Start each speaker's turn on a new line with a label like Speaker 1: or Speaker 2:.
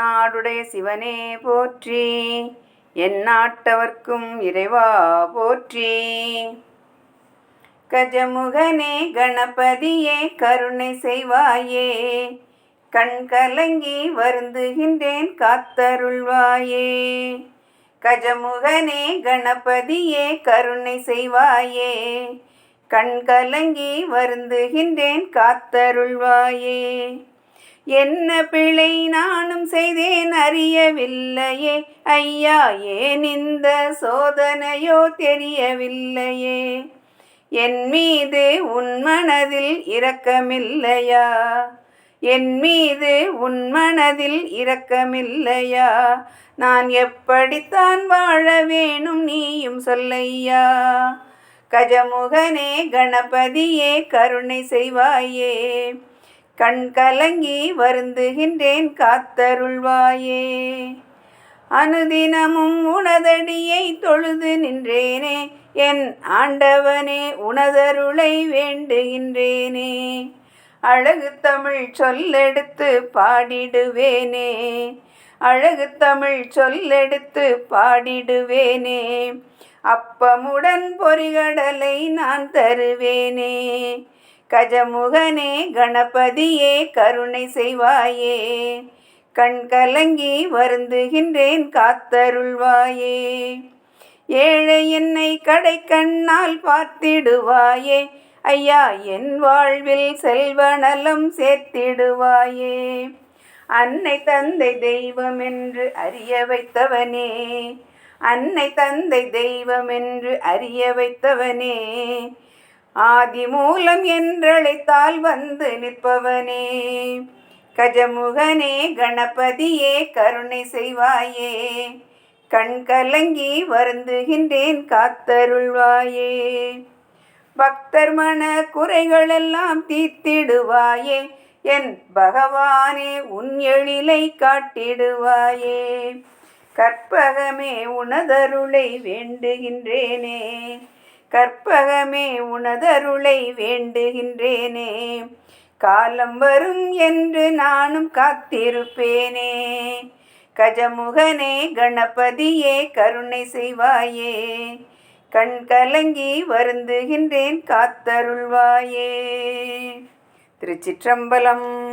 Speaker 1: நாடுடைய சிவனே போற்றி. என் நாட்டவர்க்கும் இறைவா போற்றி. கஜமுகனே கணபதியே கருணை செய்வாயே. கண் கலங்கி வருந்துகின்றேன் காத்தருள்வாயே. கஜமுகனே கணபதியே கருணை செய்வாயே. கண் கலங்கி வருந்துகின்றேன் காத்தருள்வாயே. என்ன பிழை நானும் செய்தேன் அறியவில்லையே. ஐயா ஏன் இந்த சோதனையோ தெரியவில்லையே? என் மீது உன் மனதில் இரக்கமில்லையா? என் மீது உன் மனதில் இரக்கமில்லையா? நான் எப்படித்தான் வாழ வேணும் நீயும் சொல்லையா? கஜமுகனே கணபதியே கருணை செய்வாயே. கண் கலங்கி வருந்துகின்றேன் காத்தருள்வாயே. அனுதினமும் உனதடியை தொழுது நின்றேனே என் ஆண்டவனே உனதருளை வேண்டுகின்றேனே. அழகு தமிழ் சொல்லெடுத்து பாடிடுவேனே அழகு தமிழ் சொல்லெடுத்து பாடிடுவேனே. அப்பமுடன் பொறிகடலை நான் தருவேனே கஜமுகனே கணபதியே கருணை செய்வாயே. கண் கலங்கி வருந்துகின்றேன் காத்தருள்வாயே. ஏழை என்னை கடை கண்ணால் பார்த்திடுவாயே. ஐயா என் வாழ்வில் செல்வநலம் சேர்த்திடுவாயே. அன்னை தந்தை தெய்வம் என்று அறிய வைத்தவனே. அன்னை தந்தை தெய்வம் என்று அறிய வைத்தவனே. ஆதி மூலம் என்றழைத்தால் வந்து நிற்பவனே. கஜமுகனே கணபதியே கருணை செய்வாயே. கண் கலங்கி வருந்துகின்றேன் காத்தருள்வாயே. பக்தர் மன குறைகளெல்லாம் தீர்த்திடுவாயே. என் பகவானே உன் எழிலை காட்டிடுவாயே. கற்பகமே உனதருளை வேண்டுகின்றேனே. கற்பகமே உனதருளை வேண்டுகின்றேனே. காலம் வரும் என்று நானும் காத்திருப்பேனே. கஜமுகனே கணபதியே கருணை செய்வாயே. கண் கலங்கி வருந்துகின்றேன் காத்தருள்வாயே. திருச்சிற்றம்பலம்.